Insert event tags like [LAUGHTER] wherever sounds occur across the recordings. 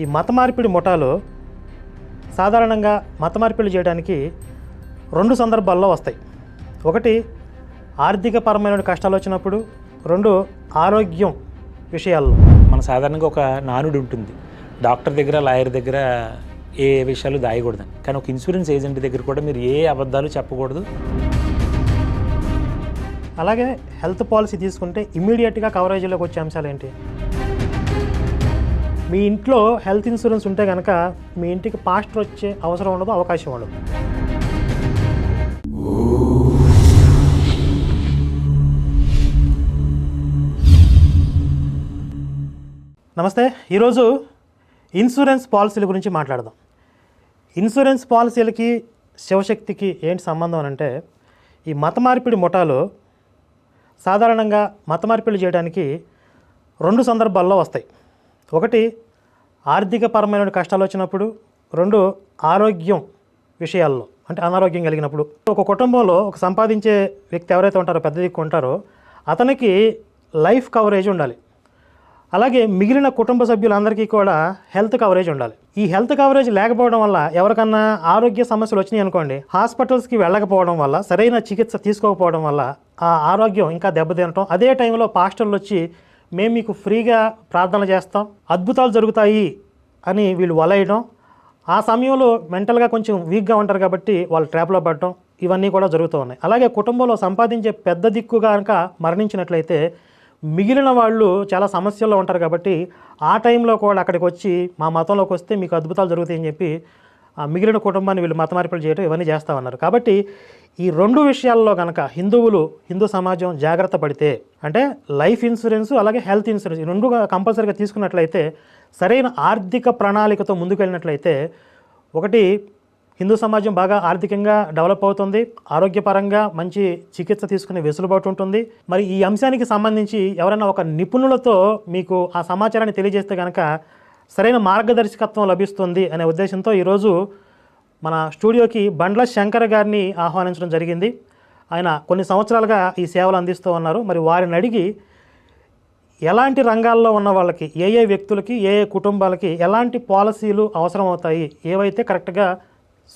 ఈ మత మార్పిడి ముఠాలు సాధారణంగా మత మార్పిడి చేయడానికి రెండు సందర్భాల్లో వస్తాయి. ఒకటి ఆర్థికపరమైన కష్టాలు వచ్చినప్పుడు రెండు ఆరోగ్యం విషయాల్లో. మన సాధారణంగా ఒక నానుడు ఉంటుంది. డాక్టర్ దగ్గర లాయర్ దగ్గర ఏ విషయాలు దాయకూడదని. కానీ ఒక ఇన్సూరెన్స్ ఏజెంట్ దగ్గర కూడా మీరు ఏ అబద్ధాలు చెప్పకూడదు. అలాగే హెల్త్ పాలసీ తీసుకుంటే ఇమీడియట్గా కవరేజీలోకి వచ్చే అంశాలు ఏంటి? మీ ఇంట్లో హెల్త్ ఇన్సూరెన్స్ ఉంటే కనుక మీ ఇంటికి పాస్టర్ వచ్చే అవసరం ఉండదు అవకాశం ఉండదు. నమస్తే ఈరోజు ఇన్సూరెన్స్ పాలసీల గురించి మాట్లాడదాం. ఇన్సూరెన్స్ పాలసీలకి శివశక్తికి ఏంటి సంబంధం అని అంటే ఈ మత మార్పిడి ముఠాలు సాధారణంగా మత మార్పిడి చేయడానికి రెండు సందర్భాల్లో వస్తాయి. ఒకటి ఆర్థికపరమైన కష్టాలు వచ్చినప్పుడు రెండు ఆరోగ్యం విషయాల్లో అంటే అనారోగ్యం కలిగినప్పుడు. ఒక కుటుంబంలో ఒక సంపాదించే వ్యక్తి ఎవరైతే ఉంటారో పెద్ద దిక్కు ఉంటారో అతనికి లైఫ్ కవరేజ్ ఉండాలి. అలాగే మిగిలిన కుటుంబ సభ్యులందరికీ కూడా హెల్త్ కవరేజ్ ఉండాలి. ఈ హెల్త్ కవరేజ్ లేకపోవడం వల్ల ఎవరికన్నా ఆరోగ్య సమస్యలు వచ్చినాయి అనుకోండి హాస్పిటల్స్కి వెళ్ళకపోవడం వల్ల సరైన చికిత్స తీసుకోకపోవడం వల్ల ఆ ఆరోగ్యం ఇంకా దెబ్బతినటం అదే టైంలో పాస్టర్లు వచ్చి మేము మీకు ఫ్రీగా ప్రార్థన చేస్తాం. అద్భుతాలు జరుగుతాయి అని వీళ్ళు వలయడం. ఆ సమయంలో మెంటల్గా కొంచెం వీక్గా ఉంటారు కాబట్టి వాళ్ళు ట్రాప్లో పడటం. ఇవన్నీ కూడా జరుగుతూ ఉన్నాయి. అలాగే కుటుంబంలో సంపాదించే పెద్ద దిక్కు కనుక మరణించినట్లయితే మిగిలిన వాళ్ళు చాలా సమస్యల్లో ఉంటారు కాబట్టి ఆ టైంలో కూడా అక్కడికి వచ్చి మా మతంలోకి వస్తే మీకు అద్భుతాలు జరుగుతాయని చెప్పి మిగిలిన కుటుంబాన్ని వీళ్ళు మత మార్పిడి చేయడం ఇవన్నీ చేస్తా ఉన్నారు కాబట్టి ఈ రెండు విషయాల్లో కనుక హిందువులు హిందూ సమాజం జాగ్రత్త పడితే అంటే లైఫ్ ఇన్సూరెన్స్ అలాగే హెల్త్ ఇన్సూరెన్స్ ఈ రెండు కంపల్సరీగా తీసుకున్నట్లయితే సరైన ఆర్థిక ప్రణాళికతో ముందుకెళ్ళినట్లయితే ఒకటి హిందూ సమాజం బాగా ఆర్థికంగా డెవలప్ అవుతుంది ఆరోగ్యపరంగా మంచి చికిత్స తీసుకునే వెసులుబాటు ఉంటుంది. మరి ఈ అంశానికి సంబంధించి ఎవరైనా ఒక నిపుణులతో మీకు ఆ సమాచారాన్ని తెలియజేస్తే కనుక సరైన మార్గదర్శకత్వం లభిస్తుంది అనే ఉద్దేశంతో ఈరోజు మన స్టూడియోకి బండ్ల శంకర్ గారిని ఆహ్వానించడం జరిగింది. ఆయన కొన్ని సంవత్సరాలుగా ఈ సేవలు అందిస్తూ ఉన్నారు. మరి వారిని అడిగి ఎలాంటి రంగాల్లో ఉన్న వాళ్ళకి ఏ ఏ వ్యక్తులకి ఏ ఏ కుటుంబాలకి ఎలాంటి పాలసీలు అవసరం అవుతాయి ఏవైతే కరెక్ట్గా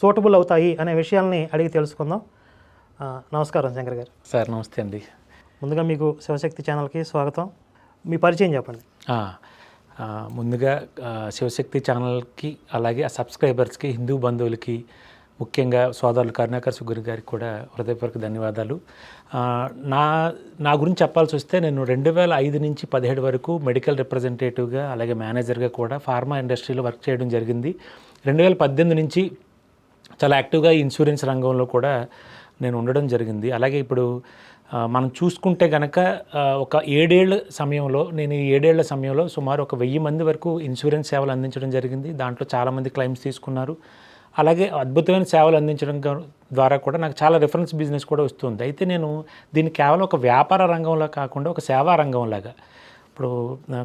సూటబుల్ అవుతాయి అనే విషయాల్ని అడిగి తెలుసుకుందాం. నమస్కారం శంకర్ గారు. సార్ నమస్తే అండి. ముందుగా మీకు శివశక్తి ఛానల్కి స్వాగతం. మీ పరిచయం చెప్పండి. ముందుగా శివశక్తి ఛానల్కి అలాగే ఆ సబ్స్క్రైబర్స్కి హిందూ బంధువులకి ముఖ్యంగా సోదరులు కరుణాకర్ సుగురి గారికి కూడా హృదయపూర్వక ధన్యవాదాలు. నా నా గురించి చెప్పాల్సి వస్తే నేను రెండు వేల ఐదు నుంచి పదిహేడు వరకు మెడికల్ రిప్రజెంటేటివ్గా అలాగే మేనేజర్గా కూడా ఫార్మా ఇండస్ట్రీలో వర్క్ చేయడం జరిగింది. రెండు వేల పద్దెనిమిది నుంచి చాలా యాక్టివ్గా ఇన్సూరెన్స్ రంగంలో కూడా నేను ఉండడం జరిగింది. అలాగే ఇప్పుడు మనం చూసుకుంటే కనుక ఒక ఏడేళ్ళ సమయంలో నేను ఈ ఏడేళ్ళ సమయంలో సుమారు ఒక వెయ్యి మంది వరకు ఇన్సూరెన్స్ సేవలు అందించడం జరిగింది. దాంట్లో చాలామంది క్లైమ్స్ తీసుకున్నారు. అలాగే అద్భుతమైన సేవలు అందించడం ద్వారా కూడా నాకు చాలా రిఫరెన్స్ బిజినెస్ కూడా వస్తుంది. అయితే నేను దీన్ని కేవలం ఒక వ్యాపార రంగంలో కాకుండా ఒక సేవా రంగంలాగా ఇప్పుడు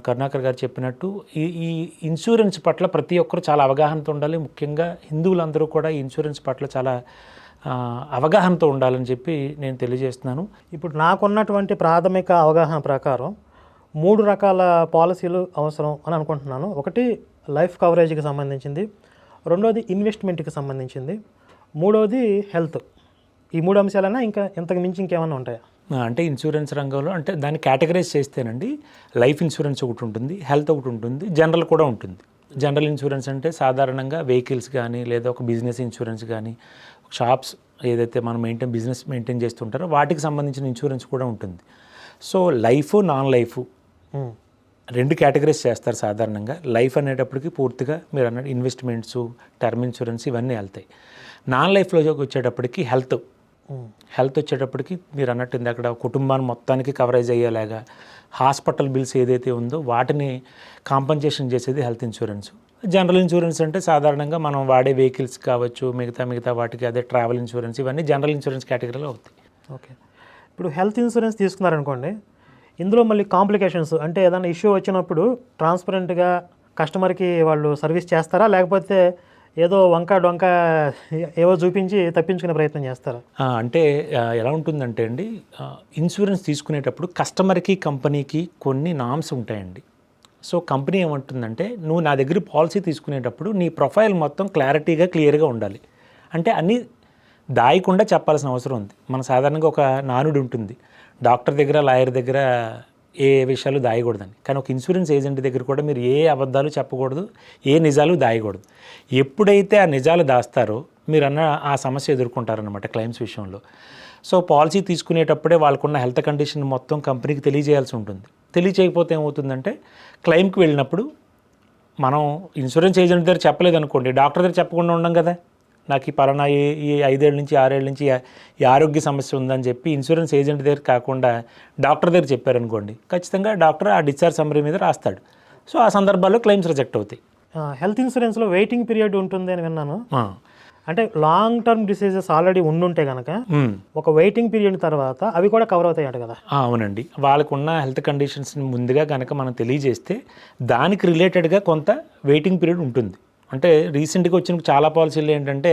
కరుణాకర్ గారు చెప్పినట్టు ఈ ఈ ఇన్సూరెన్స్ పట్ల ప్రతి ఒక్కరు చాలా అవగాహనతో ఉండాలి. ముఖ్యంగా హిందువులందరూ కూడా ఈ ఇన్సూరెన్స్ పట్ల చాలా అవగాహనతో ఉండాలని చెప్పి నేను తెలియజేస్తున్నాను. ఇప్పుడు నాకున్నటువంటి ప్రాథమిక అవగాహన ప్రకారం మూడు రకాల పాలసీలు అవసరం అని అనుకుంటున్నాను. ఒకటి లైఫ్ కవరేజ్కి సంబంధించింది. రెండోది ఇన్వెస్ట్మెంట్కి సంబంధించింది. మూడోది హెల్త్. ఈ మూడు అంశాలైనా ఇంకా ఇంతకు మించి ఇంకేమైనా ఉంటాయా? అంటే ఇన్సూరెన్స్ రంగంలో అంటే దాన్ని కేటగరైజ్ చేస్తేనండి లైఫ్ ఇన్సూరెన్స్ ఒకటి ఉంటుంది హెల్త్ ఒకటి ఉంటుంది జనరల్ కూడా ఉంటుంది. జనరల్ ఇన్సూరెన్స్ అంటే సాధారణంగా వెహికల్స్ కానీ లేదా ఒక బిజినెస్ ఇన్సూరెన్స్ కానీ షాప్స్ ఏదైతే మనం మెయింటైన్ బిజినెస్ మెయింటైన్ చేస్తుంటారో వాటికి సంబంధించిన ఇన్సూరెన్స్ కూడా ఉంటుంది. సో లైఫ్ నాన్ లైఫ్ రెండు కేటగిరీస్ చేస్తారు సాధారణంగా. లైఫ్ అనేటప్పటికి పూర్తిగా మీరు అన్నట్టు ఇన్వెస్ట్మెంట్స్ టర్మ్ ఇన్సూరెన్స్ ఇవన్నీ వెళ్తాయి. నాన్ లైఫ్లోకి వచ్చేటప్పటికి హెల్త్. హెల్త్ వచ్చేటప్పటికి మీరు అన్నట్టు అక్కడ కుటుంబాన్ని మొత్తానికి కవరేజ్ అయ్యేలాగా హాస్పిటల్ బిల్స్ ఏదైతే ఉందో వాటిని కాంపన్సేషన్ చేసేది హెల్త్ ఇన్సూరెన్స్. జనరల్ ఇన్సూరెన్స్ అంటే సాధారణంగా మనం వాడే వెహికల్స్ కావచ్చు మిగతా మిగతా వాటికి అదే ట్రావెల్ ఇన్సూరెన్స్ ఇవన్నీ జనరల్ ఇన్సూరెన్స్ కేటగిరీలో అవుతాయి. ఓకే. ఇప్పుడు హెల్త్ ఇన్సూరెన్స్ తీసుకున్నారనుకోండి ఇందులో మళ్ళీ కాంప్లికేషన్స్ అంటే ఏదైనా ఇష్యూ వచ్చినప్పుడు ట్రాన్స్పరెంట్గా కస్టమర్కి వాళ్ళు సర్వీస్ చేస్తారా? లేకపోతే ఏదో వంక డొంక ఏవో చూపించి తప్పించుకునే ప్రయత్నం చేస్తారా? అంటే ఎలా ఉంటుందంటే అండి ఇన్సూరెన్స్ తీసుకునేటప్పుడు కస్టమర్కి కంపెనీకి కొన్ని నామ్స్ ఉంటాయండి. సో కంపెనీ ఏమంటుందంటే నువ్వు నా దగ్గర పాలసీ తీసుకునేటప్పుడు నీ ప్రొఫైల్ మొత్తం క్లారిటీగా క్లియర్గా ఉండాలి. అంటే అన్నీ దాయకుండా చెప్పాల్సిన అవసరం ఉంది. మన సాధారణంగా ఒక నానుడు ఉంటుంది. డాక్టర్ దగ్గర లాయర్ దగ్గర ఏ విషయాలు దాయకూడదని. కానీ ఒక ఇన్సూరెన్స్ ఏజెంట్ దగ్గర కూడా మీరు ఏ అబద్ధాలు చెప్పకూడదు ఏ నిజాలు దాయకూడదు. ఎప్పుడైతే ఆ నిజాలు దాస్తారో మీరు అన్న ఆ సమస్య ఎదుర్కొంటారనమాట క్లైమ్స్ విషయంలో. సో పాలసీ తీసుకునేటప్పుడే వాళ్ళకున్న హెల్త్ కండిషన్ మొత్తం కంపెనీకి తెలియజేయాల్సి ఉంటుంది. తెలియచేయకపోతే ఏమవుతుందంటే క్లెయిమ్కి వెళ్ళినప్పుడు మనం ఇన్సూరెన్స్ ఏజెంట్ దగ్గర చెప్పలేదు అనుకోండి డాక్టర్ దగ్గర చెప్పకుండా ఉండం కదా. నాకు ఈ పలానా ఈ ఐదేళ్ళ నుంచి ఆరేళ్ళ నుంచి ఈ- ఆరోగ్య సమస్య ఉందని చెప్పి ఇన్సూరెన్స్ ఏజెంట్ దగ్గర కాకుండా డాక్టర్ దగ్గర చెప్పారనుకోండి ఖచ్చితంగా డాక్టర్ ఆ డిశ్చార్జ్ సమ్మరీ మీద రాస్తాడు. సో ఆ సందర్భాల్లో క్లెయిమ్స్ రిజెక్ట్ అవుతాయి. హెల్త్ ఇన్సూరెన్స్లో వెయిటింగ్ పీరియడ్ ఉంటుంది అని విన్నాను. అంటే లాంగ్ టర్మ్ డిసీజెస్ ఆల్రెడీ ఉండుంటే కనుక. ఒక వెయిటింగ్ పీరియడ్ తర్వాత అవి కూడా కవర్ అవుతాయంట కదా. అవునండి. వాళ్ళకున్న హెల్త్ కండిషన్స్ని ముందుగా కనుక మనం తెలియజేస్తే దానికి రిలేటెడ్గా కొంత వెయిటింగ్ పీరియడ్ ఉంటుంది. అంటే రీసెంట్గా వచ్చిన చాలా పాలసీలు ఏంటంటే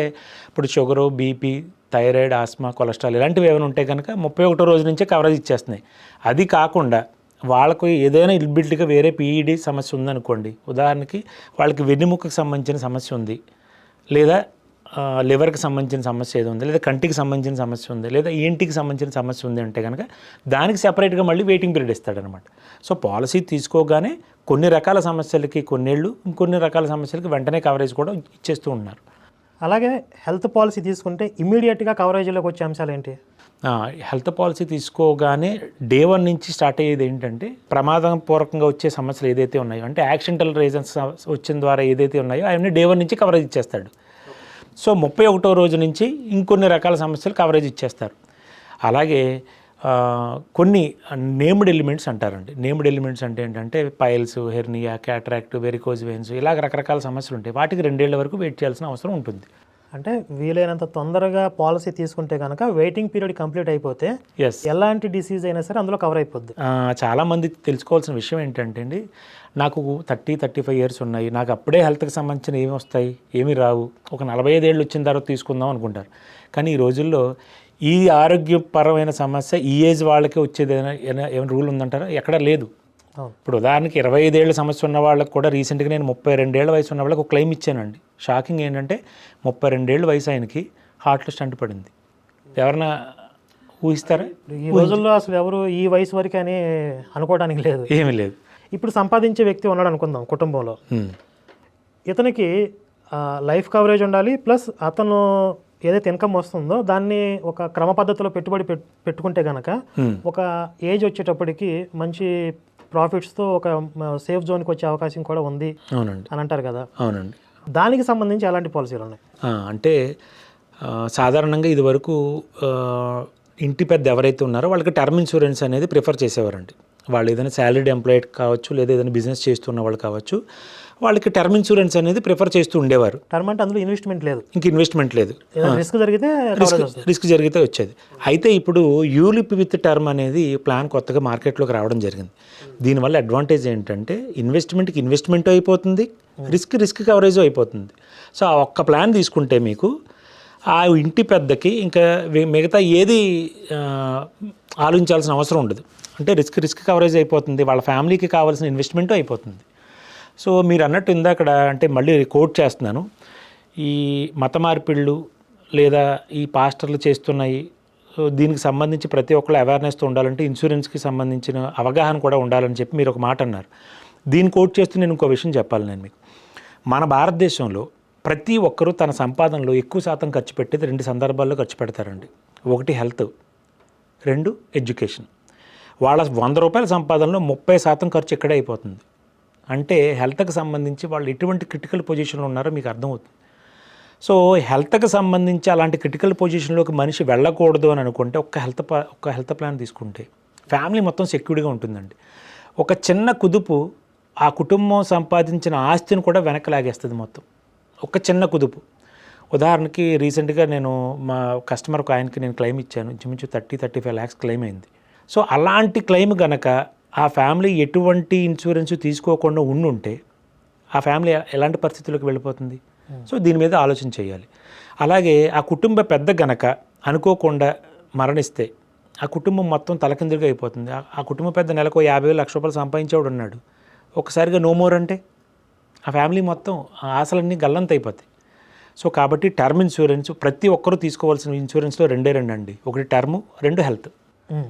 ఇప్పుడు sugar BP thyroid asthma cholesterol ఇలాంటివి ఏమైనా ఉంటే కనుక ముప్పై ఒకటో రోజు నుంచే కవరేజ్ ఇచ్చేస్తున్నాయి. అది కాకుండా వాళ్ళకు ఏదైనా ఇల్బిల్ట్గా వేరే పీఈడి సమస్య ఉందనుకోండి ఉదాహరణకి వాళ్ళకి వెన్నెముకకు సంబంధించిన సమస్య ఉంది లేదా లివర్కి సంబంధించిన సమస్య ఏదో ఉంది? లేదా కంటికి సంబంధించిన సమస్య ఉంది? లేదా ఈఎన్టీకి సంబంధించిన సమస్య ఉంది అంటే కనుక దానికి సెపరేట్గా మళ్ళీ వెయిటింగ్ పీరియడ్ ఇస్తాడనమాట. సో పాలసీ తీసుకోగానే కొన్ని రకాల సమస్యలకి కొన్నేళ్ళు ఇంకొన్ని రకాల సమస్యలకి వెంటనే కవరేజ్ కూడా ఇచ్చేస్తూ ఉన్నారు. అలాగే హెల్త్ పాలసీ తీసుకుంటే ఇమీడియట్గా కవరేజీలోకి వచ్చే అంశాలు ఏంటి? హెల్త్ పాలసీ తీసుకోగానే డే వన్ నుంచి స్టార్ట్ అయ్యేది ఏంటంటే ప్రమాదం పూర్వకంగా వచ్చే సమస్యలు ఏదైతే ఉన్నాయో అంటే యాక్సిడెంటల్ రీజన్స్ వచ్చిన ద్వారా ఏదైతే ఉన్నాయో అవన్నీ డే వన్ నుంచి కవరేజ్ ఇచ్చేస్తాడు. సో ముప్పై ఒకటో రోజు నుంచి ఇంకొన్ని రకాల సమస్యలు కవరేజ్ ఇచ్చేస్తారు. అలాగే కొన్ని నేమ్డ్ ఎలిమెంట్స్ అంటారండి. నేమ్డ్ ఎలిమెంట్స్ అంటే ఏంటంటే piles hernia cataract varicose veins ఇలాగ రకరకాల సమస్యలు ఉంటాయి. వాటికి రెండేళ్ళ వరకు వెయిట్ చేయాల్సిన అవసరం ఉంటుంది. అంటే వీలైనంత తొందరగా పాలసీ తీసుకుంటే కనుక వెయిటింగ్ పీరియడ్ కంప్లీట్ అయిపోతే ఎస్ ఎలాంటి డిసీజ్ అయినా సరే అందులో కవర్ అయిపోద్ది. ఆ, చాలామంది తెలుసుకోవాల్సిన విషయం ఏంటంటే అండి నాకు థర్టీ థర్టీ ఫైవ్ ఇయర్స్ ఉన్నాయి నాకు అప్పుడే హెల్త్కి సంబంధించిన ఏమి వస్తాయి ఏమి రావు ఒక నలభై ఐదేళ్ళు వచ్చిన తర్వాత తీసుకుందాం అనుకుంటారు. కానీ ఈ రోజుల్లో ఈ ఆరోగ్యపరమైన సమస్య ఈ ఏజ్ వాళ్ళకి వచ్చేది ఏమైనా ఏమైనా రూల్ ఉందంటారా? ఎక్కడ లేదు. ఇప్పుడు ఉదాహరణకి ఇరవై ఐదేళ్ళ సమస్య ఉన్న వాళ్ళకి కూడా రీసెంట్గా నేను ముప్పై రెండేళ్ళ వయసు ఉన్న వాళ్ళకి ఒక క్లెయిమ్ ఇచ్చానండి. షాకింగ్ ఏంటంటే ముప్పై రెండేళ్ళ వయసు ఆయనకి హార్ట్లో స్టంట్ పడింది. ఎవరన్నా ఊహిస్తారా? ఈ రోజుల్లో అసలు ఎవరు ఈ వయసు వరకు అని అనుకోవడానికి లేదు. ఏమీ లేదు. ఇప్పుడు సంపాదించే వ్యక్తి ఉన్నాడు అనుకుందాం కుటుంబంలో. ఇతనికి లైఫ్ కవరేజ్ ఉండాలి ప్లస్ అతను ఏదైతే ఇన్కమ్ వస్తుందో దాన్ని ఒక క్రమ పద్ధతిలో పెట్టుబడి పెట్- పెట్టుకుంటే కనుక. ఒక ఏజ్ వచ్చేటప్పటికి మంచి ప్రాఫిట్స్తో ఒక సేఫ్ జోన్కి వచ్చే అవకాశం కూడా ఉంది అవునండి. అని అంటారు కదా. అవునండి. దానికి సంబంధించి ఎలాంటి పాలసీలు ఉన్నాయి? అంటే సాధారణంగా ఇదివరకు ఆ, ఇంటి పెద్ద ఎవరైతే ఉన్నారో వాళ్ళకి టర్మ్ ఇన్సూరెన్స్ అనేది ప్రిఫర్ చేసేవారండి. వాళ్ళు ఏదైనా శాలరీడ్ ఎంప్లాయిడ్ కావచ్చు లేదా ఏదైనా బిజినెస్ చేస్తున్న వాళ్ళు కావచ్చు వాళ్ళకి టర్మ్ ఇన్సూరెన్స్ అనేది ప్రిఫర్ చేస్తూ ఉండేవారు. టర్మ్ అంటే అందులో ఇన్వెస్ట్మెంట్ లేదు. ఇంక ఇన్వెస్ట్మెంట్ లేదు. రిస్క్ జరిగితే రిస్క్ జరిగితే వచ్చేది. అయితే ఇప్పుడు యూలిప్ విత్ టర్మ్ అనేది ప్లాన్ కొత్తగా మార్కెట్లోకి రావడం జరిగింది. దీనివల్ల అడ్వాంటేజ్ ఏంటంటే ఇన్వెస్ట్మెంట్కి ఇన్వెస్ట్మెంట్ అయిపోతుంది రిస్క్ రిస్క్ కవరేజ్ అయిపోతుంది. సో ఆ ఒక్క ప్లాన్ తీసుకుంటే మీకు ఆ ఇంటి పెద్దకి ఇంకా మిగతా ఏది ఆలోచించాల్సిన అవసరం ఉండదు. అంటే రిస్క్ రిస్క్ కవరేజ్ అయిపోతుంది వాళ్ళ ఫ్యామిలీకి కావాల్సిన ఇన్వెస్ట్మెంట్ అయిపోతుంది. సో మీరు అన్నట్టు ఇందాకడ అంటే మళ్ళీ కోట్ చేస్తున్నాను. ఈ మత మార్పిళ్ళు లేదా ఈ పాస్టర్లు చేస్తున్నాయి దీనికి సంబంధించి ప్రతి ఒక్కళ్ళు అవేర్నెస్తో ఉండాలంటే ఇన్సూరెన్స్కి సంబంధించిన అవగాహన కూడా ఉండాలని చెప్పి మీరు ఒక మాట అన్నారు. దీన్ని కోట్ చేస్తూ నేను ఇంకో విషయం చెప్పాలి నేను మీకు. మన భారతదేశంలో ప్రతి ఒక్కరూ తన సంపాదనలో ఎక్కువ శాతం ఖర్చు పెట్టేది రెండు సందర్భాల్లో ఖర్చు పెడతారండి. ఒకటి హెల్త్ రెండు ఎడ్యుకేషన్ వాళ్ళ వంద రూపాయల సంపాదనలో ముప్పై శాతం ఖర్చు ఇక్కడే అయిపోతుంది. అంటే హెల్త్కి సంబంధించి వాళ్ళు ఎటువంటి క్రిటికల్ పొజిషన్లో ఉన్నారో మీకు అర్థమవుతుంది. సో హెల్త్కి సంబంధించి అలాంటి క్రిటికల్ పొజిషన్లోకి మనిషి వెళ్ళకూడదు అని అనుకుంటే ఒక హెల్త్ ఒక హెల్త్ ప్లాన్ తీసుకుంటే ఫ్యామిలీ మొత్తం సెక్యూర్డ్గా ఉంటుందండి. ఒక చిన్న కుదుపు ఆ కుటుంబం సంపాదించిన ఆస్తిని కూడా వెనక్కి లాగేస్తుంది మొత్తం. ఒక చిన్న కుదుపు. ఉదాహరణకి రీసెంట్గా నేను మా కస్టమర్ ఒక ఆయనకి నేను క్లెయిమ్ ఇచ్చాను. ఇంచుమించు thirty thirty five lakhs claim అయింది. సో అలాంటి క్లెయిమ్ గనక ఆ ఫ్యామిలీ ఎటువంటి ఇన్సూరెన్స్ తీసుకోకుండా ఉండుంటే ఆ ఫ్యామిలీ ఎలాంటి పరిస్థితుల్లోకి వెళ్ళిపోతుంది? సో దీని మీద ఆలోచన చేయాలి. అలాగే ఆ కుటుంబ పెద్ద గనక అనుకోకుండా మరణిస్తే ఆ కుటుంబం మొత్తం తలకిందులుగా అయిపోతుంది. ఆ- కుటుంబ పెద్ద నెలకు యాభై వేలు లక్ష రూపాయలు సంపాదించేవాడు ఉన్నాడు. ఒకసారిగా నో మోర్ అంటే ఆ ఫ్యామిలీ మొత్తం ఆ ఆశలన్నీ గల్లంత అయిపోతాయి సో కాబట్టి టర్మ్ ఇన్సూరెన్స్ ప్రతి ఒక్కరూ తీసుకోవాల్సిన ఇన్సూరెన్స్లో రెండే రెండు అండి ఒకటి టర్మ్ రెండు హెల్త్. ఉమ్.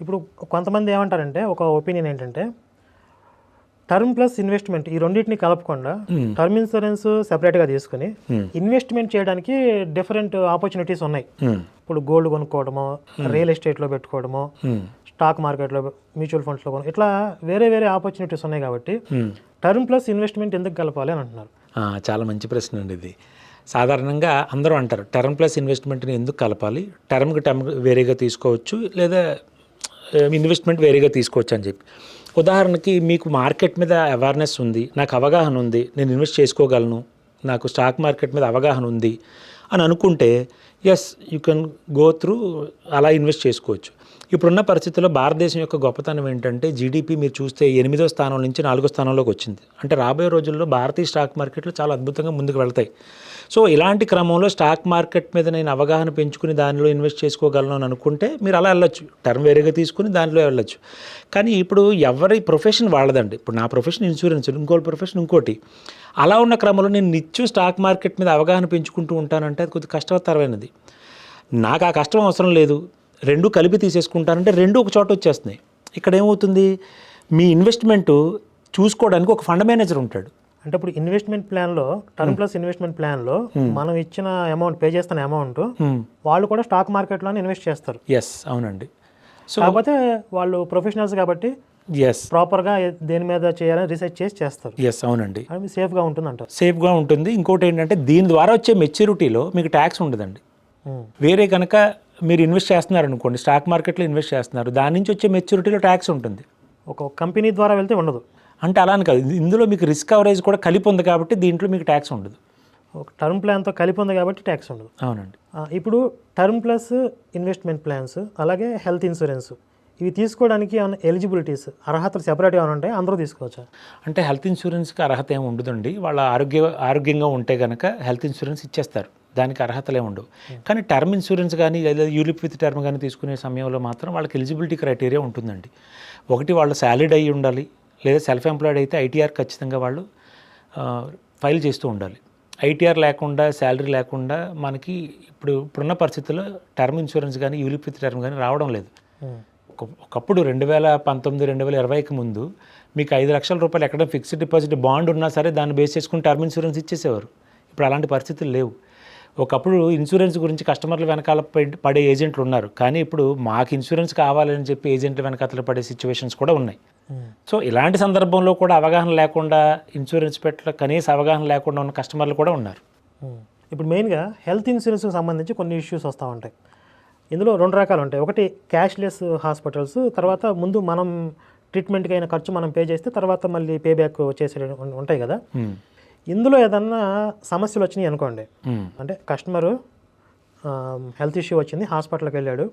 ఇప్పుడు కొంతమంది ఏమంటారంటే ఒక ఒపీనియన్ ఏంటంటే టర్మ్ ప్లస్ ఇన్వెస్ట్మెంట్ ఈ రెండింటిని కలపకుండా టర్మ్ ఇన్సూరెన్స్ సెపరేట్గా తీసుకుని ఇన్వెస్ట్మెంట్ చేయడానికి డిఫరెంట్ ఆపర్చునిటీస్ ఉన్నాయి. ఇప్పుడు గోల్డ్ కొనుక్కోవడమో రియల్ ఎస్టేట్లో పెట్టుకోవడమో స్టాక్ మార్కెట్లో మ్యూచువల్ ఫండ్స్లో కొను ఇట్లా వేరే వేరే ఆపర్చునిటీస్ ఉన్నాయి కాబట్టి టర్మ్ ప్లస్ ఇన్వెస్ట్మెంట్ ఎందుకు కలపాలి అని అంటున్నారు? చాలా మంచి ప్రశ్న అండి ఇది. సాధారణంగా అందరూ అంటారు టర్మ్ ప్లస్ ఇన్వెస్ట్మెంట్ని ఎందుకు కలపాలి? టర్మ్కి టర్మ్ వేరేగా తీసుకోవచ్చు లేదా ఇన్వెస్ట్మెంట్ వేరేగా తీసుకోవచ్చు అని చెప్పి. ఉదాహరణకి మీకు మార్కెట్ మీద అవేర్నెస్ ఉంది నాకు అవగాహన ఉంది నేను ఇన్వెస్ట్ చేసుకోగలను నాకు స్టాక్ మార్కెట్ మీద అవగాహన ఉంది అని అనుకుంటే yes you can go through అలా ఇన్వెస్ట్ చేసుకోవచ్చు. ఇప్పుడున్న పరిస్థితుల్లో భారతదేశం యొక్క గొప్పతనం ఏంటంటే జీడిపి మీరు చూస్తే ఎనిమిదో స్థానం నుంచి నాలుగో స్థానంలోకి వచ్చింది. అంటే రాబోయే రోజుల్లో భారతీయ స్టాక్ మార్కెట్లు చాలా అద్భుతంగా ముందుకు వెళ్తాయి. సో ఇలాంటి క్రమంలో స్టాక్ మార్కెట్ మీద నేను అవగాహన పెంచుకుని దానిలో ఇన్వెస్ట్ చేసుకోగలను అని అనుకుంటే మీరు అలా వెళ్ళొచ్చు. టర్మ్ వేరేగా తీసుకుని దానిలో వెళ్ళొచ్చు. కానీ ఇప్పుడు ఎవరి ప్రొఫెషన్ వాళ్ళదండి. ఇప్పుడు నా ప్రొఫెషన్ ఇన్సూరెన్స్ ఇంకోటి ప్రొఫెషన్ ఇంకోటి. అలా ఉన్న క్రమంలో నేను నిత్యం స్టాక్ మార్కెట్ మీద అవగాహన పెంచుకుంటూ ఉంటానంటే అది కొద్దిగా కష్టతరమైనది. నాకు ఆ కష్టం అవసరం లేదు. రెండు కలిపి తీసేసుకుంటానంటే రెండు ఒక చోట వచ్చేస్తున్నాయి. ఇక్కడ ఏమవుతుంది? మీ ఇన్వెస్ట్మెంట్ చూసుకోవడానికి ఒక ఫండ్ మేనేజర్ ఉంటాడు. అంటే ఇప్పుడు ఇన్వెస్ట్మెంట్ ప్లాన్లో టర్మ్ ప్లస్ ఇన్వెస్ట్మెంట్ ప్లాన్లో మనం ఇచ్చిన అమౌంట్ పే చేస్తున్న అమౌంట్ వాళ్ళు కూడా స్టాక్ మార్కెట్లోనే ఇన్వెస్ట్ చేస్తారు. ఎస్ అవునండి. సో కాకపోతే వాళ్ళు ప్రొఫెషనల్స్ కాబట్టి ఎస్ ప్రాపర్గా దేని మీద చేయాలని రీసెర్చ్ చేసి చేస్తారు. ఎస్ అవునండి. అది సేఫ్గా ఉంటుంది అంటారు సేఫ్గా ఉంటుంది. ఇంకోటి ఏంటంటే దీని ద్వారా వచ్చే మెచ్యూరిటీలో మీకు ట్యాక్స్ ఉండదండి. వేరే కనుక మీరు ఇన్వెస్ట్ చేస్తున్నారు అనుకోండి స్టాక్ మార్కెట్లో ఇన్వెస్ట్ చేస్తున్నారు దాని నుంచి వచ్చే మెచ్యూరిటీలో ట్యాక్స్ ఉంటుంది. ఒక కంపెనీ ద్వారా వెళ్తే ఉండదు. అంటే అలా అని కాదు ఇందులో మీకు రిస్క్ కవరేజ్ కూడా కలిపి ఉంది కాబట్టి దీంట్లో మీకు ట్యాక్స్ ఉండదు. ఒక టర్మ్ ప్లాన్తో కలిపి ఉంది కాబట్టి ట్యాక్స్ ఉండదు. అవునండి. ఇప్పుడు టర్మ్ ప్లస్ ఇన్వెస్ట్మెంట్ ప్లాన్స్ అలాగే హెల్త్ ఇన్సూరెన్స్ ఇవి తీసుకోవడానికి ఏమైనా ఎలిజిబిలిటీస్ అర్హతలు సెపరేట్గా ఏమైనా ఉంటాయి అందరూ తీసుకోవచ్చా? అంటే హెల్త్ ఇన్సూరెన్స్కి అర్హత ఏమి ఉండదండి. వాళ్ళ ఆరోగ్య ఆరోగ్యంగా ఉంటే కనుక హెల్త్ ఇన్సూరెన్స్ ఇచ్చేస్తారు. దానికి అర్హతలే ఉండవు. కానీ టర్మ్ ఇన్సూరెన్స్ కానీ లేదా యూలిప్ విత్ టర్మ్ కానీ తీసుకునే సమయంలో మాత్రం వాళ్ళకి ఎలిజిబిలిటీ క్రైటీరియా ఉంటుందండి. ఒకటి వాళ్ళు శాలరీడ్ అయ్యి ఉండాలి లేదా సెల్ఫ్ ఎంప్లాయిడ్ అయితే ఐటీఆర్ ఖచ్చితంగా వాళ్ళు ఫైల్ చేస్తూ ఉండాలి. ఐటీఆర్ లేకుండా శాలరీ లేకుండా మనకి ఇప్పుడు ఇప్పుడున్న పరిస్థితుల్లో టర్మ్ ఇన్సూరెన్స్ కానీ యూలిప్ విత్ టర్మ్ కానీ రావడం లేదు. ఒక- ఒకప్పుడు రెండు వేల పంతొమ్మిది రెండు వేల ఇరవైకి ముందు మీకు ఐదు లక్షల రూపాయలు ఎక్కడ ఫిక్స్డ్ డిపాజిట్ బాండ్ ఉన్నా సరే దాన్ని బేస్ చేసుకుని టర్మ్ ఇన్సూరెన్స్ ఇచ్చేసేవారు. ఇప్పుడు అలాంటి పరిస్థితులు లేవు. ఒకప్పుడు ఇన్సూరెన్స్ గురించి కస్టమర్ల వెనకాల పడి- ఏజెంట్లు ఉన్నారు కానీ ఇప్పుడు మాకు ఇన్సూరెన్స్ కావాలని చెప్పి ఏజెంట్ల వెనకాల పడే సిచ్యువేషన్స్ కూడా ఉన్నాయి ఉమ్. సో ఇలాంటి సందర్భంలో కూడా అవగాహన లేకుండా ఇన్సూరెన్స్ పెట్టల కనీస అవగాహన లేకుండా ఉన్న కస్టమర్లు కూడా ఉన్నారు ఉమ్. ఇప్పుడు మెయిన్గా హెల్త్ ఇన్సూరెన్స్కి సంబంధించి కొన్ని ఇష్యూస్ వస్తూ ఉంటాయి ఇందులో రెండు రకాలు ఉంటాయి ఒకటి క్యాష్లెస్ హాస్పిటల్స్ తర్వాత ముందు మనం ట్రీట్మెంట్కి అయిన ఖర్చు మనం పే చేస్తే తర్వాత మళ్ళీ పే బ్యాక్ చేసే ఉంటాయి కదా ఉమ్. ఇందులో ఏదన్నా సమస్యలు వచ్చినాయి అనుకోండి. అంటే కస్టమరు హెల్త్ ఇష్యూ వచ్చింది హాస్పిటల్కి వెళ్ళాడు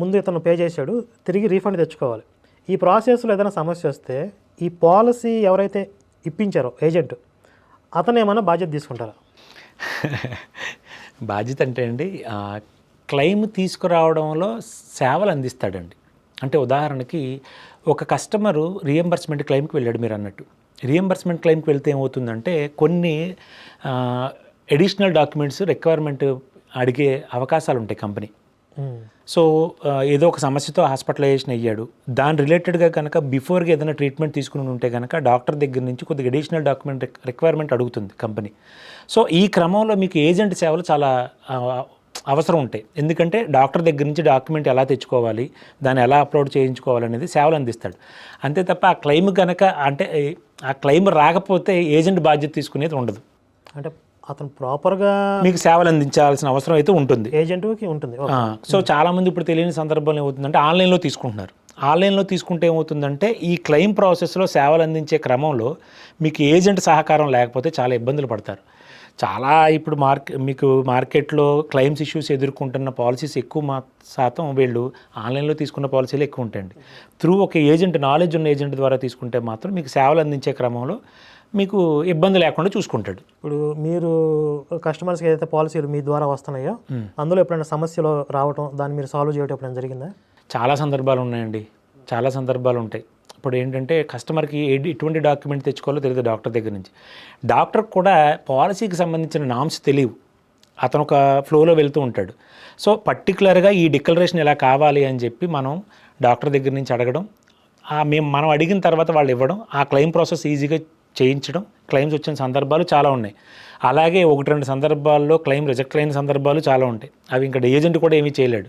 ముందు ఇతను పే చేశాడు తిరిగి రీఫండ్ తెచ్చుకోవాలి. ఈ ప్రాసెస్లో ఏదైనా సమస్య వస్తే ఈ పాలసీ ఎవరైతే ఇప్పించారో ఏజెంట్ అతను ఏమైనా బాధ్యత తీసుకుంటారా? [LAUGHS] బాధ్యత అంటే అండి క్లెయిమ్ తీసుకురావడంలో సేవలు అందిస్తాడండి. అంటే ఉదాహరణకి ఒక కస్టమరు రియంబర్స్మెంట్ క్లెయిమ్కి వెళ్ళాడు మీరు అన్నట్టు. రియంబర్స్మెంట్ క్లెయిమ్కి వెళ్తే ఏమవుతుందంటే కొన్ని ఎడిషనల్ డాక్యుమెంట్స్ రిక్వైర్మెంట్ అడిగే అవకాశాలు ఉంటాయి కంపెనీ. సో ఆ, ఏదో ఒక సమస్యతో హాస్పిటలైజేషన్ అయ్యాడు. దాని రిలేటెడ్గా కనుక బిఫోర్గా ఏదైనా ట్రీట్మెంట్ తీసుకుని ఉంటే కనుక డాక్టర్ దగ్గర నుంచి కొద్దిగా అడిషనల్ డాక్యుమెంట్ రిక్వైర్మెంట్ అడుగుతుంది కంపెనీ సో ఈ క్రమంలో మీకు ఏజెంట్ సేవలు చాలా అవసరం ఉంటాయి. ఎందుకంటే డాక్టర్ దగ్గర నుంచి డాక్యుమెంట్ ఎలా తెచ్చుకోవాలి దాన్ని ఎలా అప్లోడ్ చేయించుకోవాలి అనేది సేవలు అందిస్తాడు. అంతే తప్ప ఆ క్లెయిమ్ కనుక అంటే ఆ క్లెయిమ్ రాకపోతే ఏజెంట్ బాధ్యత తీసుకునేది ఉండదు. అంటే అతను ప్రాపర్గా మీకు సేవలు అందించాల్సిన అవసరం అయితే ఉంటుంది. ఏజెంట్కి ఉంటుంది. సో చాలా మంది ఇప్పుడు తెలియని సందర్భంలో ఏమవుతుందంటే ఆన్లైన్లో తీసుకుంటున్నారు. ఆన్లైన్లో తీసుకుంటే ఏమవుతుందంటే ఈ క్లెయిమ్ ప్రాసెస్లో సేవలు అందించే క్రమంలో మీకు ఏజెంట్ సహకారం లేకపోతే చాలా ఇబ్బందులు పడతారు. చాలా ఇప్పుడు మార్కెట్ మీకు మార్కెట్లో క్లెయిమ్స్ ఇష్యూస్ ఎదుర్కొంటున్న పాలసీస్ ఎక్కువ మా శాతం వీళ్ళు ఆన్లైన్లో తీసుకున్న పాలసీలు ఎక్కువ ఉంటాయండి. త్రూ ఒక ఏజెంట్ నాలెడ్జ్ ఉన్న ఏజెంట్ ద్వారా తీసుకుంటే మాత్రం మీకు సేవలు అందించే క్రమంలో మీకు ఇబ్బంది లేకుండా చూసుకుంటాడు. ఇప్పుడు మీరు కస్టమర్స్కి ఏదైతే పాలసీలు మీ ద్వారా వస్తున్నాయో అందులో ఎప్పుడైనా సమస్యలు రావటం దాన్ని మీరు సాల్వ్ చేయడం ఎప్పుడైనా జరిగిందా? చాలా సందర్భాలు ఉన్నాయండి. చాలా సందర్భాలు ఉంటాయి. ఇప్పుడు ఏంటంటే కస్టమర్కి ఏ- ఎటువంటి డాక్యుమెంట్ తెచ్చుకోవాలో తెలియదు డాక్టర్ దగ్గర నుంచి. డాక్టర్ కూడా పాలసీకి సంబంధించిన నామ్స్ తెలియవు. అతను ఒక ఫ్లోలో వెళ్తూ ఉంటాడు. సో పర్టికులర్గా ఈ డిక్లరేషన్ ఎలా కావాలి అని చెప్పి మనం డాక్టర్ దగ్గర నుంచి అడగడం మేము మనం అడిగిన తర్వాత వాళ్ళు ఇవ్వడం ఆ క్లెయిమ్ ప్రాసెస్ ఈజీగా చేయించడం క్లెయిమ్స్ వచ్చిన సందర్భాలు చాలా ఉన్నాయి. అలాగే ఒకటి రెండు సందర్భాల్లో క్లెయిమ్ రిజెక్ట్ అయిన సందర్భాలు చాలా ఉంటాయి. అవి ఇంకా ఏజెంట్ కూడా ఏమీ చేయలేడు.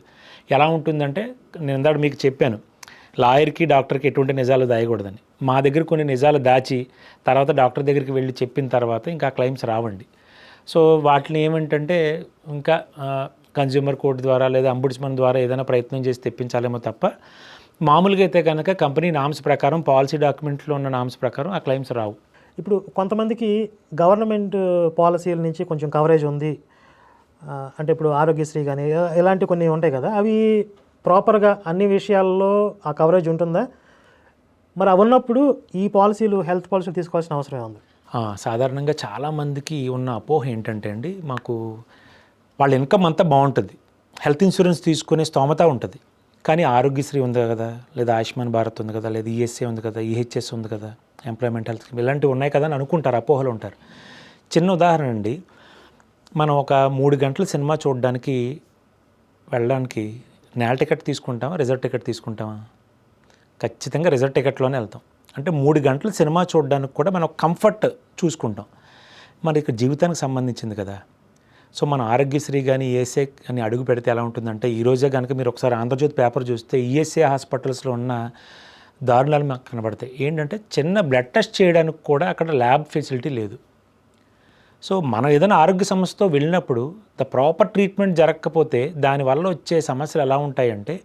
ఎలా ఉంటుందంటే నేను ఇందాక మీకు చెప్పాను లాయర్కి డాక్టర్కి ఎటువంటి నిజాలు దాయకూడదని మా దగ్గర కొన్ని నిజాలు దాచి తర్వాత డాక్టర్ దగ్గరికి వెళ్ళి చెప్పిన తర్వాత ఇంకా క్లెయిమ్స్ రావండి. సో వాటిని ఏమంటే ఇంకా కన్జ్యూమర్ కోర్ట్ ద్వారా లేదా అంబుడ్స్మన్ ద్వారా ఏదైనా ప్రయత్నం చేసి తెప్పించాలేమో తప్ప మామూలుగా అయితే కనుక కంపెనీ నామ్స్ ప్రకారం పాలసీ డాక్యుమెంట్లో ఉన్న నామ్స్ ప్రకారం ఆ క్లెయిమ్స్ రావు. ఇప్పుడు కొంతమందికి గవర్నమెంట్ పాలసీల నుంచి కొంచెం కవరేజ్ ఉంది. అంటే ఇప్పుడు ఆరోగ్యశ్రీ కానీ ఇలాంటి కొన్ని ఉంటాయి కదా అవి ప్రాపర్గా అన్ని విషయాల్లో ఆ కవరేజ్ ఉంటుందా? మరి అవి ఉన్నప్పుడు ఈ పాలసీలు హెల్త్ పాలసీలు తీసుకోవాల్సిన అవసరం ఉంది సాధారణంగా చాలామందికి ఉన్న అపోహ ఏంటంటే అండి మాకు వాళ్ళ ఇన్కమ్ అంతా బాగుంటుంది. హెల్త్ ఇన్సూరెన్స్ తీసుకునే స్తోమత ఉంటుంది. కానీ ఆరోగ్యశ్రీ ఉంది కదా లేదా ఆయుష్మాన్ భారత్ ఉంది కదా లేదా ఈఎస్ఏ ఉంది కదా ఈహెచ్ఎస్ ఉంది కదా ఎంప్లాయ్మెంట్ హెల్త్ స్కీమ్ ఇలాంటివి ఉన్నాయి కదా అని అనుకుంటారు అపోహలు ఉంటారు. చిన్న ఉదాహరణ అండి మనం ఒక మూడు గంటల సినిమా చూడడానికి వెళ్ళడానికి నేల టికెట్ తీసుకుంటామా? రిజర్వ్ టికెట్ తీసుకుంటామా? ఖచ్చితంగా రిజర్వ్ టికెట్లోనే వెళ్తాం. అంటే మూడు గంటలు సినిమా చూడడానికి కూడా మనం కంఫర్ట్ చూసుకుంటాం. మరి ఇక్కడ జీవితానికి సంబంధించింది కదా. సో మన ఆరోగ్యశ్రీ కానీ ఏసే అని అడుగు పెడితే ఎలా ఉంటుందంటే ఈ రోజే కనుక మీరు ఒకసారి ఆంధ్రజ్యోతి పేపర్ చూస్తే ఈఎస్ఏ హాస్పిటల్స్లో ఉన్న దారుణాలు మాకు కనబడతాయి. ఏంటంటే చిన్న బ్లడ్ టెస్ట్ చేయడానికి కూడా అక్కడ ల్యాబ్ ఫెసిలిటీ లేదు. సో మనం ఏదైనా ఆరోగ్య సమస్యతో వెళ్ళినప్పుడు ద ప్రాపర్ ట్రీట్మెంట్ జరగకపోతే దానివల్ల వచ్చే సమస్యలు ఎలా ఉంటాయంటే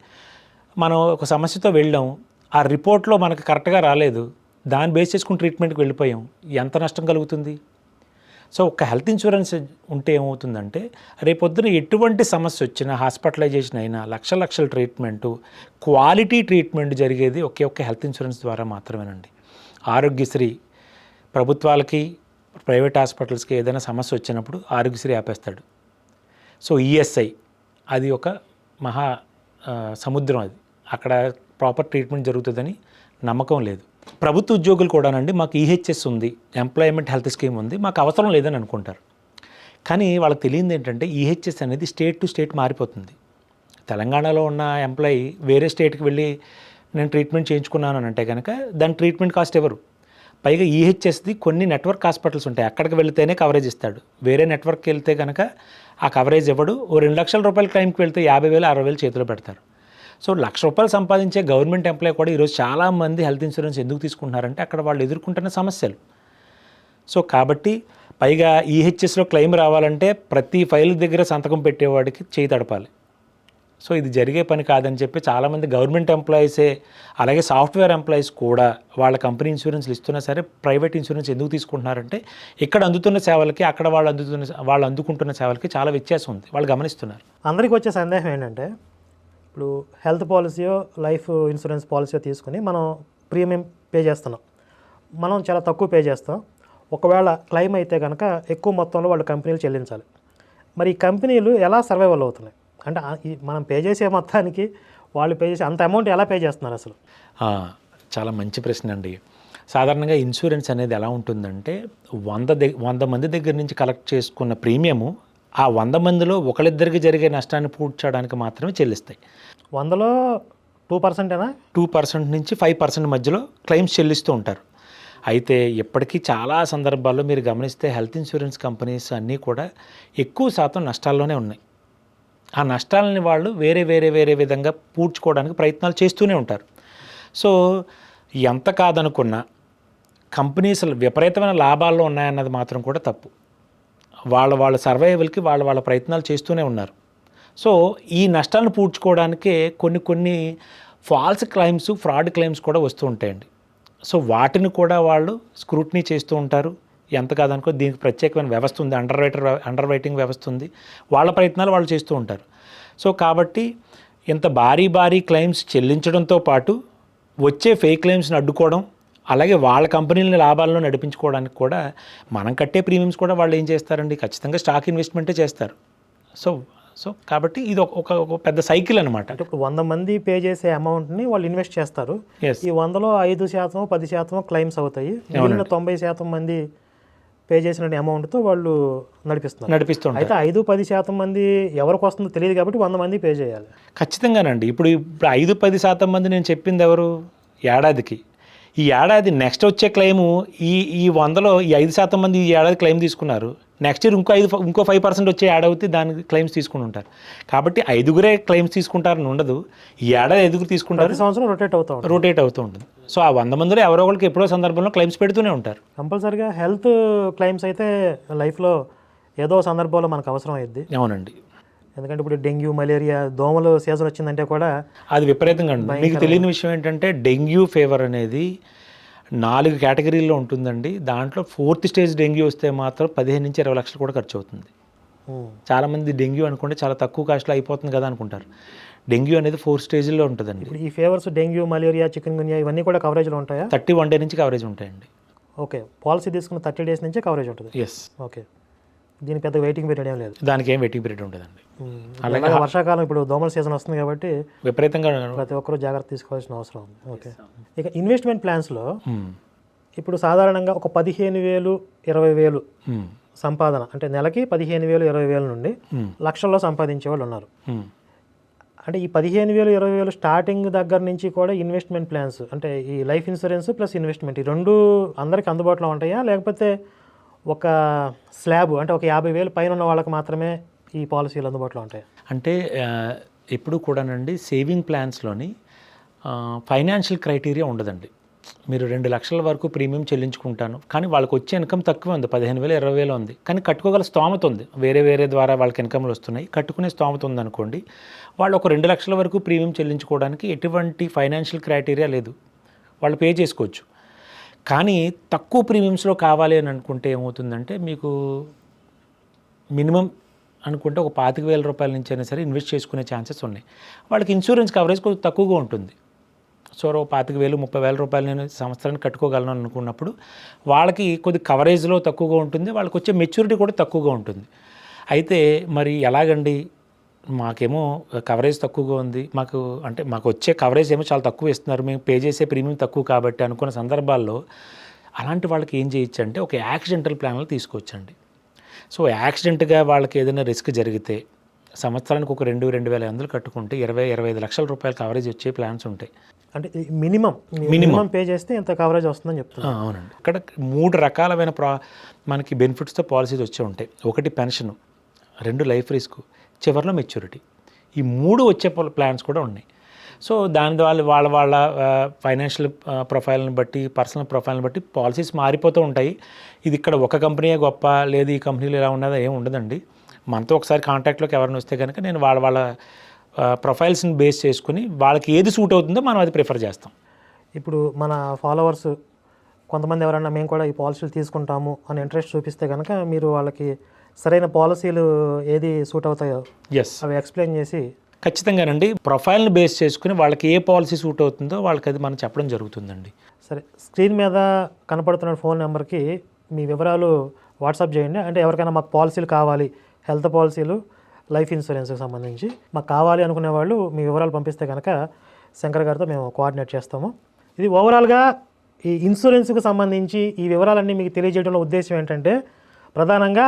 మనం ఒక సమస్యతో వెళ్ళాం ఆ రిపోర్ట్లో మనకు కరెక్ట్గా రాలేదు దాన్ని బేస్ చేసుకుని ట్రీట్మెంట్కి వెళ్ళిపోయాం ఎంత నష్టం కలుగుతుంది? సో ఒక హెల్త్ ఇన్సూరెన్స్ ఉంటే ఏమవుతుందంటే రేపొద్దున ఎటువంటి సమస్య వచ్చినా హాస్పిటలైజేషన్ అయినా లక్ష లక్షల ట్రీట్మెంటు క్వాలిటీ ట్రీట్మెంట్ జరిగేది ఒకే ఒక్క హెల్త్ ఇన్సూరెన్స్ ద్వారా మాత్రమేనండి. ఆరోగ్యశ్రీ ప్రభుత్వాలకి ప్రైవేట్ హాస్పిటల్స్కి ఏదైనా సమస్య వచ్చినప్పుడు ఆరోగ్యశ్రీ ఆపేస్తాడు. సో ఈఎస్ఐ అది ఒక మహా సముద్రం అది. అక్కడ ప్రాపర్ ట్రీట్మెంట్ జరుగుతుందని నమ్మకం లేదు. ప్రభుత్వ ఉద్యోగులు కూడానండి మాకు ఈహెచ్ఎస్ ఉంది ఎంప్లాయ్మెంట్ హెల్త్ స్కీమ్ ఉంది మాకు అవసరం లేదని అనుకుంటారు. కానీ వాళ్ళకి తెలియదు ఏంటంటే ఈహెచ్ఎస్ అనేది స్టేట్ టు స్టేట్ మారిపోతుంది. తెలంగాణలో ఉన్న ఎంప్లాయీ వేరే స్టేట్కి వెళ్ళి నేను ట్రీట్మెంట్ చేయించుకున్నాను అని అంటే కనుక దాని ట్రీట్మెంట్ కాస్ట్ ఎవరు? పైగా ఈహెచ్ఎస్ది కొన్ని నెట్వర్క్ హాస్పిటల్స్ ఉంటాయి. అక్కడికి వెళ్తేనే కవరేజ్ ఇస్తాడు. వేరే నెట్వర్క్కి వెళ్తే కనుక ఆ కవరేజ్ ఇవ్వడు. ఓ రెండు లక్షల రూపాయల క్లైమ్కి వెళ్తే యాభై వేలు అరవై వేలు చేతిలో పెడతారు. సో లక్ష రూపాయలు సంపాదించే గవర్నమెంట్ ఎంప్లాయ్ కూడా ఈరోజు చాలామంది హెల్త్ ఇన్సూరెన్స్ ఎందుకు తీసుకుంటున్నారంటే అక్కడ వాళ్ళు ఎదుర్కొంటున్న సమస్యలు. సో కాబట్టి పైగా ఈహెచ్ఎస్లో క్లెయిమ్ రావాలంటే ప్రతి ఫైల్ దగ్గర సంతకం పెట్టేవాడికి చేయి తడపాలి. సో ఇది జరిగే పని కాదని చెప్పి చాలామంది గవర్నమెంట్ ఎంప్లాయీసే అలాగే సాఫ్ట్వేర్ ఎంప్లాయీస్ కూడా వాళ్ళ కంపెనీ ఇన్సూరెన్స్లు ఇస్తున్నా సరే ప్రైవేట్ ఇన్సూరెన్స్ ఎందుకు తీసుకుంటున్నారంటే ఇక్కడ అందుతున్న సేవలకి అక్కడ వాళ్ళు అందుతున్న వాళ్ళు అందుకుంటున్న సేవలకి చాలా వ్యత్యాసం ఉంది. వాళ్ళు గమనిస్తున్నారు. అందరికీ వచ్చే సందేహం ఏంటంటే ఇప్పుడు హెల్త్ పాలసీయో లైఫ్ ఇన్సూరెన్స్ పాలసీయో తీసుకుని మనం ప్రీమియం పే చేస్తున్నాం. మనం చాలా తక్కువ పే చేస్తాం. ఒకవేళ క్లెయిమ్ అయితే కనుక ఎక్కువ మొత్తంలో వాళ్ళు కంపెనీలు చెల్లించాలి. మరి ఈ కంపెనీలు ఎలా సర్వైవల్ అవుతున్నాయి? అంటే మనం పే చేసే మొత్తానికి వాళ్ళు పే చేసే అంత అమౌంట్ ఎలా పే చేస్తున్నారు అసలు? చాలా మంచి ప్రశ్న అండి. సాధారణంగా ఇన్సూరెన్స్ అనేది ఎలా ఉంటుందంటే వంద ద వంద మంది దగ్గర నుంచి కలెక్ట్ చేసుకున్న ప్రీమియము ఆ వంద మందిలో ఒకళ్ళిద్దరికి జరిగే నష్టాన్ని పూడ్చడానికి మాత్రమే చెల్లిస్తాయి. వందలో టూ పర్సెంటేనా? టూ పర్సెంట్ నుంచి ఫైవ్ పర్సెంట్ మధ్యలో క్లెయిమ్స్ చెల్లిస్తూ ఉంటారు. అయితే ఇప్పటికీ చాలా సందర్భాల్లో మీరు గమనిస్తే హెల్త్ ఇన్సూరెన్స్ కంపెనీస్ అన్నీ కూడా ఎక్కువ శాతం నష్టాల్లోనే ఉన్నాయి. ఆ నష్టాలని వాళ్ళు వేరే వేరే వేరే విధంగా పూడ్చుకోవడానికి ప్రయత్నాలు చేస్తూనే ఉంటారు. సో ఎంత కాదనుకున్నా కంపెనీస్ విపరీతమైన లాభాల్లో ఉన్నాయన్నది మాత్రం కూడా తప్పు. వాళ్ళ వాళ్ళ సర్వైవల్కి వాళ్ళ వాళ్ళ ప్రయత్నాలు చేస్తూనే ఉన్నారు. సో ఈ నష్టాలను పూడ్చుకోవడానికే కొన్ని కొన్ని ఫాల్స్ క్లైమ్స్ ఫ్రాడ్ క్లైమ్స్ కూడా వస్తూ ఉంటాయండి. సో వాటిని కూడా వాళ్ళు స్క్రూట్నీ చేస్తూ ఉంటారు. ఎంత కాదనుకో దీనికి ప్రత్యేకమైన వ్యవస్థ ఉంది అండర్ రైటర్ అండర్ రైటింగ్ వ్యవస్థ ఉంది. వాళ్ళ ప్రయత్నాలు వాళ్ళు చేస్తూ ఉంటారు. సో కాబట్టి ఇంత భారీ భారీ క్లెయిమ్స్ చెల్లించడంతో పాటు వచ్చే ఫేక్ క్లెయిమ్స్ని అడ్డుకోవడం అలాగే వాళ్ళ కంపెనీలని లాభాలను నడిపించుకోవడానికి కూడా మనం కట్టే ప్రీమియమ్స్ కూడా వాళ్ళు ఏం చేస్తారండి? ఖచ్చితంగా స్టాక్ ఇన్వెస్ట్మెంటే చేస్తారు. సో సో కాబట్టి ఇది ఒక- ఒక పెద్ద సైకిల్ అనమాట ఇప్పుడు వంద మంది పే చేసే అమౌంట్ని వాళ్ళు ఇన్వెస్ట్ చేస్తారు. ఈ వందలో ఐదు శాతం పది శాతం క్లెయిమ్స్ అవుతాయి. తొంభై శాతం మంది పే చేసిన అమౌంట్తో వాళ్ళు నడిపిస్తున్నారు. నడిపిస్తుంటారు. అయితే ఐదు పది శాతం మంది ఎవరికి వస్తుందో తెలియదు కాబట్టి వంద మంది పే చేయాలి. ఖచ్చితంగానండి. ఇప్పుడు ఇప్పుడు ఐదు పది శాతం మంది నేను చెప్పింది ఎవరు? ఏడాదికి. ఈ ఏడాది నెక్స్ట్ వచ్చే క్లెయిము ఈ ఈ వందలో ఈ ఐదు శాతం మంది ఈ ఏడాది క్లెయిమ్ తీసుకున్నారు. నెక్స్ట్ ఇయర్ ఇంకో ఐదు ఇంకో ఫైవ్ పర్సెంట్ వచ్చే ఏడాది దానికి క్లెయిమ్స్ తీసుకుని ఉంటారు. కాబట్టి ఐదుగురే క్లెయిమ్స్ తీసుకుంటారని ఉండదు. ఈ ఏడాది ఐదుగురు తీసుకుంటారు సంవత్సరం రొటేట్ అవుతా ఉంటుంది. రొటేట్ అవుతూ ఉంటుంది. సో ఆ వంద మందిలో ఎవరో ఒకరికి ఎప్పుడో సందర్భంలో క్లెయిమ్స్ పెడుతూనే ఉంటారు. కంపల్సరీగా హెల్త్ క్లెయిమ్స్ అయితే లైఫ్లో ఏదో సందర్భంలో మనకు అవసరం అయ్యిద్ది అవునండి. ఎందుకంటే ఇప్పుడు డెంగ్యూ మలేరియా దోమలు సీజన్ వచ్చిందంటే కూడా అది విపరీతంగా ఉంటుంది మీకు తెలియని విషయం ఏంటంటే డెంగ్యూ ఫీవర్ అనేది నాలుగు కేటగిరీల్లో ఉంటుందండి. దాంట్లో ఫోర్త్ స్టేజ్ డెంగ్యూ వస్తే మాత్రం పదిహేను నుంచి ఇరవై లక్షలు కూడా ఖర్చు అవుతుంది చాలామంది డెంగ్యూ అనుకుంటే చాలా తక్కువ కాస్ట్లో అయిపోతుంది కదా అనుకుంటారు. డెంగ్యూ అనేది ఫోర్ స్టేజ్లో ఉంటుందండి. ఇప్పుడు ఈ fevers dengue malaria chikungunya ఇవన్నీ కూడా కవరేజ్లో ఉంటాయా? థర్టీ వన్ డే నుంచి కవరేజ్ ఉంటాయండి. ఓకే. పాలసీ తీసుకున్న థర్టీ డేస్ నుంచే కవరేజ్ ఉంటుంది. Yes okay. దీని పెద్ద వెయిటింగ్ పీరియడ్ ఏం లేదు దానికి ఏం వెయిటింగ్ పీరియడ్ ఉంటుందండి ఉమ్, అలాగే వర్షాకాలం ఇప్పుడు దోమల సీజన్ వస్తుంది కాబట్టి విపరీతంగా ప్రతి ఒక్కరూ జాగ్రత్త తీసుకోవాల్సిన అవసరం ఉంది ఓకే ఇక ఇన్వెస్ట్మెంట్ ప్లాన్స్లో మ్మ్. ఇప్పుడు సాధారణంగా ఒక పదిహేను వేలు ఇరవై వేలు మ్మ్. సంపాదన అంటే నెలకి పదిహేను వేలు ఇరవై వేల నుండి మ్మ్. లక్షల్లో సంపాదించే వాళ్ళు ఉన్నారు. అంటే ఈ పదిహేను వేలు ఇరవై వేలు స్టార్టింగ్ దగ్గర నుంచి కూడా ఇన్వెస్ట్మెంట్ ప్లాన్స్ అంటే ఈ లైఫ్ ఇన్సూరెన్స్ ప్లస్ ఇన్వెస్ట్మెంట్ ఈ రెండు అందరికి అందుబాటులో ఉంటాయా లేకపోతే ఒక స్లాబ్ అంటే ఒక యాభై వేలు పైన ఉన్న వాళ్ళకి మాత్రమే ఈ పాలసీలు అందుబాటులో ఉంటాయి. అంటే ఎప్పుడు కూడానండి సేవింగ్ ప్లాన్స్లోని ఫైనాన్షియల్ క్రైటీరియా ఉండదండి. మీరు రెండు లక్షల వరకు ప్రీమియం చెల్లించుకుంటాను కానీ వాళ్ళకి వచ్చే ఇన్కమ్ తక్కువ ఉంది. పదిహేను వేలు ఇరవై వేలు ఉంది. కానీ కట్టుకోగల స్తోమత ఉంది. వేరే వేరే ద్వారా వాళ్ళకి ఇన్కమ్లు వస్తున్నాయి. కట్టుకునే స్తోమత ఉందనుకోండి వాళ్ళు ఒక రెండు లక్షల వరకు ప్రీమియం చెల్లించుకోవడానికి ఎటువంటి ఫైనాన్షియల్ క్రైటీరియా లేదు. వాళ్ళు పే చేసుకోవచ్చు. కానీ తక్కువ ప్రీమియమ్స్లో కావాలి అని అనుకుంటే ఏమవుతుందంటే మీకు మినిమం అనుకుంటే ఒక పాతిక వేల రూపాయల నుంచి అయినా సరే ఇన్వెస్ట్ చేసుకునే ఛాన్సెస్ ఉన్నాయి. వాళ్ళకి ఇన్సూరెన్స్ కవరేజ్ కొంచెం తక్కువగా ఉంటుంది. సో ఓ పాతిక వేలు ముప్పై వేల రూపాయలు నేను సంవత్సరానికి కట్టుకోగలను అనుకున్నప్పుడు వాళ్ళకి కొద్ది కవరేజ్లో తక్కువగా ఉంటుంది. వాళ్ళకి వచ్చే మెచ్యూరిటీ కూడా తక్కువగా ఉంటుంది. అయితే మరి ఎలాగండి? మాకేమో కవరేజ్ తక్కువగా ఉంది. మాకు అంటే మాకు వచ్చే కవరేజ్ ఏమో చాలా తక్కువ ఇస్తున్నారు మేము పే చేసే ప్రీమియం తక్కువ కాబట్టి అనుకున్న సందర్భాల్లో అలాంటి వాళ్ళకి ఏం చేయొచ్చు అంటే ఒక యాక్సిడెంటల్ ప్లాన్లు తీసుకోవచ్చండి సో యాక్సిడెంట్గా వాళ్ళకి ఏదైనా రిస్క్ జరిగితే సంవత్సరానికి ఒక రెండు రెండు వేల వందలు కట్టుకుంటే ఇరవై ఇరవై ఐదు లక్షల రూపాయలు కవరేజ్ వచ్చే ప్లాన్స్ ఉంటాయి. అంటే మినిమం మినిమం. పే చేస్తే ఇంత కవరేజ్ వస్తుందని చెప్తున్నారు. ఆ, అవునండి. ఇక్కడ మూడు రకాలమైన ప్రా మనకి బెనిఫిట్స్తో పాలసీస్ వచ్చే ఉంటాయి. ఒకటి పెన్షన్ రెండు లైఫ్ రిస్క్ చివరిలో మెచ్యూరిటీ ఈ మూడు వచ్చే ప్లాన్స్ కూడా ఉన్నాయి. సో దాని ద్వారా వాళ్ళ వాళ్ళ ఫైనాన్షియల్ ప్రొఫైల్ని బట్టి పర్సనల్ ప్రొఫైల్ని బట్టి పాలసీస్ మారిపోతూ ఉంటాయి. ఇది ఇక్కడ ఒక కంపెనీయే గొప్ప లేదు ఈ కంపెనీలు ఇలా ఉన్నదో ఏం ఉండదండి. మనతో ఒకసారి కాంటాక్ట్లోకి ఎవరైనా వస్తే కనుక నేను వాళ్ళ వాళ్ళ ప్రొఫైల్స్ని బేస్ చేసుకుని వాళ్ళకి ఏది సూట్ అవుతుందో మనం అది ప్రిఫర్ చేస్తాం. ఇప్పుడు మన ఫాలోవర్స్ కొంతమంది ఎవరైనా మేము కూడా ఈ పాలసీలు తీసుకుంటాము అని ఇంట్రెస్ట్ చూపిస్తే కనుక మీరు వాళ్ళకి సరైన పాలసీలు ఏది సూట్ అవుతాయో ఎస్ అవి ఎక్స్ప్లెయిన్ చేసి ఖచ్చితంగానండి. ప్రొఫైల్ని బేస్ చేసుకుని వాళ్ళకి ఏ పాలసీ సూట్ అవుతుందో వాళ్ళకి అది మనం చెప్పడం జరుగుతుందండి. సరే స్క్రీన్ మీద కనపడుతున్న ఫోన్ నెంబర్కి మీ వివరాలు వాట్సాప్ చేయండి. అంటే ఎవరికైనా మాకు పాలసీలు కావాలి హెల్త్ పాలసీలు లైఫ్ ఇన్సూరెన్స్కి సంబంధించి మాకు కావాలి అనుకునే వాళ్ళు మీ వివరాలు పంపిస్తే కనుక శంకర్ గారితో మేము కోఆర్డినేట్ చేస్తాము. ఇది ఓవరాల్గా ఈ ఇన్సూరెన్స్కి సంబంధించి ఈ వివరాలన్నీ మీకు తెలియజేయడంలో ఉద్దేశం ఏంటంటే ప్రధానంగా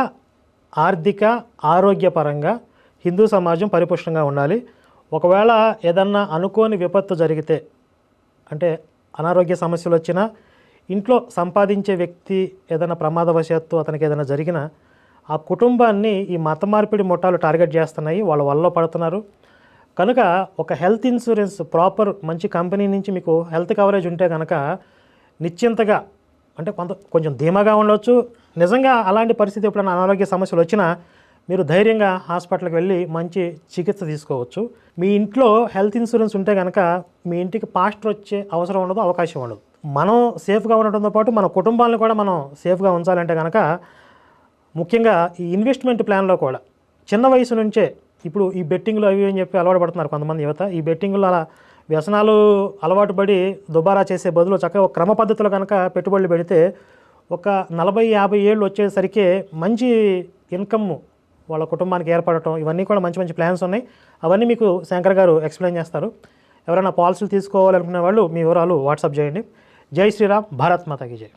ఆర్థిక ఆరోగ్యపరంగా హిందూ సమాజం పరిపుష్టంగా ఉండాలి. ఒకవేళ ఏదన్నా అనుకోని విపత్తు జరిగితే అంటే అనారోగ్య సమస్యలు వచ్చినా ఇంట్లో సంపాదించే వ్యక్తి ఏదైనా ప్రమాదవశాత్తు అతనికి ఏదైనా జరిగినా ఆ కుటుంబాన్ని ఈ మత మార్పిడి ముఠాలు టార్గెట్ చేస్తున్నాయి. వాళ్ళ వల్ల పడుతున్నారు. కనుక ఒక హెల్త్ ఇన్సూరెన్స్ ప్రాపర్ మంచి కంపెనీ నుంచి మీకు హెల్త్ కవరేజ్ ఉంటే కనుక నిశ్చింతగా అంటే కొంత కొంచెం ధీమాగా ఉండవచ్చు నిజంగా అలాంటి పరిస్థితి ఎప్పుడైనా అనారోగ్య సమస్యలు వచ్చినా మీరు ధైర్యంగా హాస్పిటల్కి వెళ్ళి మంచి చికిత్స తీసుకోవచ్చు. మీ ఇంట్లో హెల్త్ ఇన్సూరెన్స్ ఉంటే కనుక మీ ఇంటికి పాస్టర్ వచ్చే అవసరం ఉండదు అవకాశం ఉండదు. మనం సేఫ్గా ఉండటంతో పాటు మన కుటుంబాలను కూడా మనం సేఫ్గా ఉంచాలంటే కనుక ముఖ్యంగా ఈ ఇన్వెస్ట్మెంట్ ప్లాన్లో కూడా చిన్న వయసు నుంచే ఇప్పుడు ఈ బెట్టింగ్లు అవి అని చెప్పి అలవాటు పడుతున్నారు కొంతమంది యువత ఈ బెట్టింగ్లు అలా వ్యసనాలు అలవాటు పడి దుబారా చేసే బదులు చక్కగా క్రమ పద్ధతిలో కనుక పెట్టుబడులు పెడితే ఒక నలభై యాభై ఏళ్ళు వచ్చేసరికి మంచి ఇన్కమ్ వాళ్ళ కుటుంబానికి ఏర్పడటం ఇవన్నీ కూడా మంచి మంచి ప్లాన్స్ ఉన్నాయి. అవన్నీ మీకు శంకర్ గారు ఎక్స్ప్లెయిన్ చేస్తారు. ఎవరైనా పాలసీలు తీసుకోవాలనుకునే వాళ్ళు మీ వివరాలు వాట్సాప్ చేయండి. జై శ్రీరామ్ భారత్ మాతాకి జై.